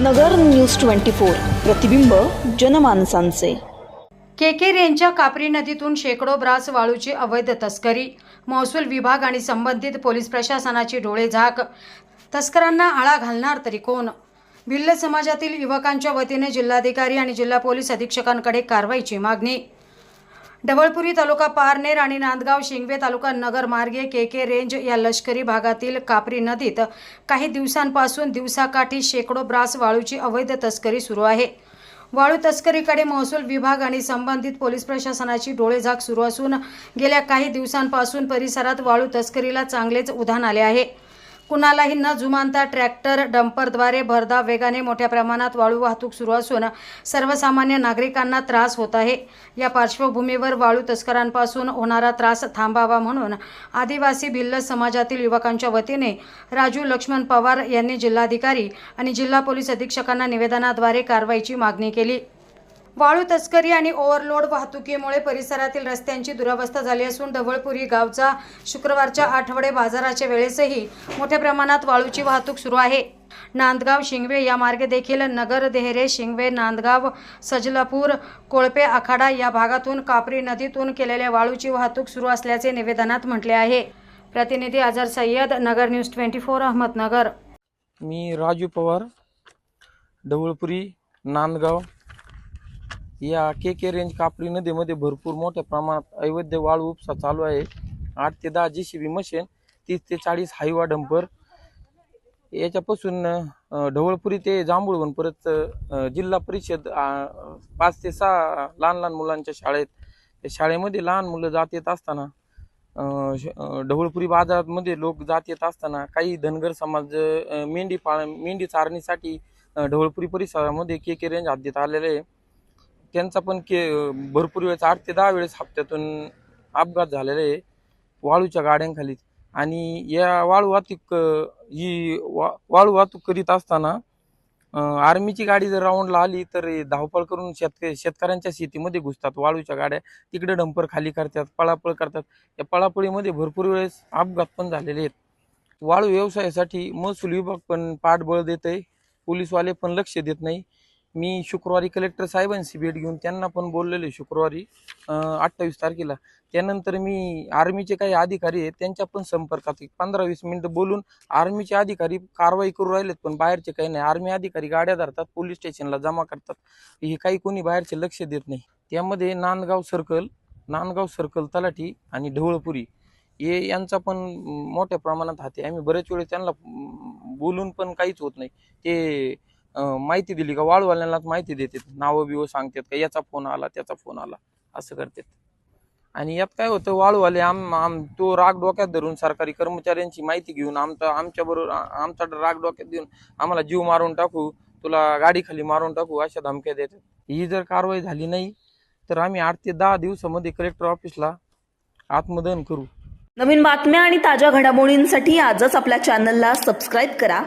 नगर news twenty four. प्रतिबिंब जनमानसांचे. केकेर यांच्या कापरी नदीतून शेकडो ब्रास वाळूची अवैध तस्करी महसूल विभाग आणि संबंधित पोलीस प्रशासनाची डोळे झाक. तस्करांना आळा घालणार तरी कोण? भिल्ल समाजातील युवकांच्या वतीने जिल्हाधिकारी आणि जिल्हा पोलीस अधीक्षकांकडे कारवाईची मागणी. डबळपुरी तालुका पारनेर आणि नांदगाव शिंगवे तालुका नगर मार्गे के के रेंज या लष्करी भागातील कापरी नदीत काही दिवसांपासून दिवसाकाठी शेकडो ब्रास वाळूची अवैध तस्करी सुरू आहे. वाळू तस्करीकडे महसूल विभाग आणि संबंधित पोलीस प्रशासनाची डोळेझाक सुरू असून गेल्या काही दिवसांपासून परिसरात वाळू तस्करीला चांगलेच उधाण आले आहे. कुणालाही न जुमानता ट्रॅक्टर डंपरद्वारे भरधाव वेगाने मोठ्या प्रमाणात वाळू वाहतूक सुरू असून सर्वसामान्य नागरिकांना त्रास होत आहे. या पार्श्वभूमीवर वाळू तस्करांपासून होणारा त्रास थांबावा म्हणून आदिवासी भिल्ल समाजातील युवकांच्या वतीने राजू लक्ष्मण पवार यांनी जिल्हाधिकारी आणि जिल्हा पोलीस अधीक्षकांना निवेदनाद्वारे कारवाईची मागणी केली. वाळू तस्करी आणि ओव्हरलोड वाहतुकीमुळे परिसरातील रस्त्यांची दुरावस्था झाली असून ढवळपुरी गावचा शुक्रवारच्या आठवडे बाजाराच्या वेळेसही मोठ्या प्रमाणात वाळूची वाहतूक सुरू आहे. नांदगाव शिंगवे या मार्गे देखील नगर देहरे शिंगवे नांदगाव सजलापूर कोळपे आखाडा या भागातून कापरी नदीतून केलेल्या वाळूची वाहतूक सुरू असल्याचे निवेदनात म्हटले आहे. प्रतिनिधी Azhar Sayyad Nagar news twenty four Ahmednagar. मी राजू पवार ढवळपुरी नांदगाव. या के के रेंज कापडी नदीमध्ये भरपूर मोठ्या प्रमाणात अवैध वाळू उपसा चालू आहे. आठ ते दहा जी सी बी मशीन तीस ते चाळीस हायवा डंपर. याच्यापासून ढवळपुरी ते जांभूळवण परत जिल्हा परिषद पाच ते सहा लहान लहान मुलांच्या शाळेत त्या शाळेमध्ये लहान मुलं जात येत असताना श- ढवळपुरी बाजारामध्ये लोक जात येत असताना काही धनगर समाज मेंढी पाळ मेंढी चारणीसाठी ढवळपुरी परिसरामध्ये के के रेंज हद्दीत आलेले आहे. त्यांचा पण के भरपूर वेळेस आठ ते दहा वेळेस हप्त्यातून अपघात झालेले आहे वाळूच्या गाड्यांखाली. आणि या वाळू वाहतूक ही वा वाळू वाहतूक करीत असताना आर्मीची गाडी जर राऊंडला आली तर धावपळ करून शेतकरी शेतकऱ्यांच्या शेतीमध्ये घुसतात. वाळूच्या गाड्या तिकडे डंपर खाली करतात पळापळ करतात. या पळापळीमध्ये भरपूर वेळेस अपघात पण झालेले आहेत. वाळू व्यवसायासाठी महसूल विभाग पण पाठबळ देत आहे पोलीसवाले पण लक्ष देत नाही. मी शुक्रवारी कलेक्टर साहेबांशी भेट घेऊन त्यांना पण बोललेले शुक्रवारी अठ्ठावीस तारखेला. त्यानंतर मी आर्मीचे काही अधिकारी आहेत त्यांच्या पण संपर्कात पंधरा वीस मिनिटं बोलून आर्मीचे अधिकारी कारवाई करू राहिलेत पण बाहेरचे काही नाही. आर्मी अधिकारी गाड्या धरतात पोलीस स्टेशनला जमा करतात. हे काही कोणी बाहेरचे लक्ष देत नाही. त्यामध्ये नांदगाव सर्कल नांदगाव सर्कल तलाठी आणि ढवळपुरी हे यांचा पण मोठ्या प्रमाणात हाते आम्ही बरेच वेळेस त्यांना बोलून पण काहीच होत नाही. ते माहिती दिली का? वाळूवाल्यांनाच माहिती देतात. नावं बिवं सांगतात का? याचा फोन आला त्याचा फोन आला. असं करतात. आणि यात काय होतं? वाळूवाले आम आम तो राग डोक्यात धरून सरकारी कर्मचाऱ्यांची माहिती घेऊन आमचा आमच्या बरोबर आमचा राग डोक्यात देऊन आम्हाला जीव मारून टाकू तुला गाडी खाली मारून टाकू अशा धमक्या देतात. ही जर कारवाई झाली नाही तर आम्ही आठ ते दहा दिवसामध्ये कलेक्टर ऑफिसला आत्मदहन करू. नवीन बातम्या आणि ताज्या घडामोडींसाठी आजच आपल्या चॅनलला सबस्क्राईब करा.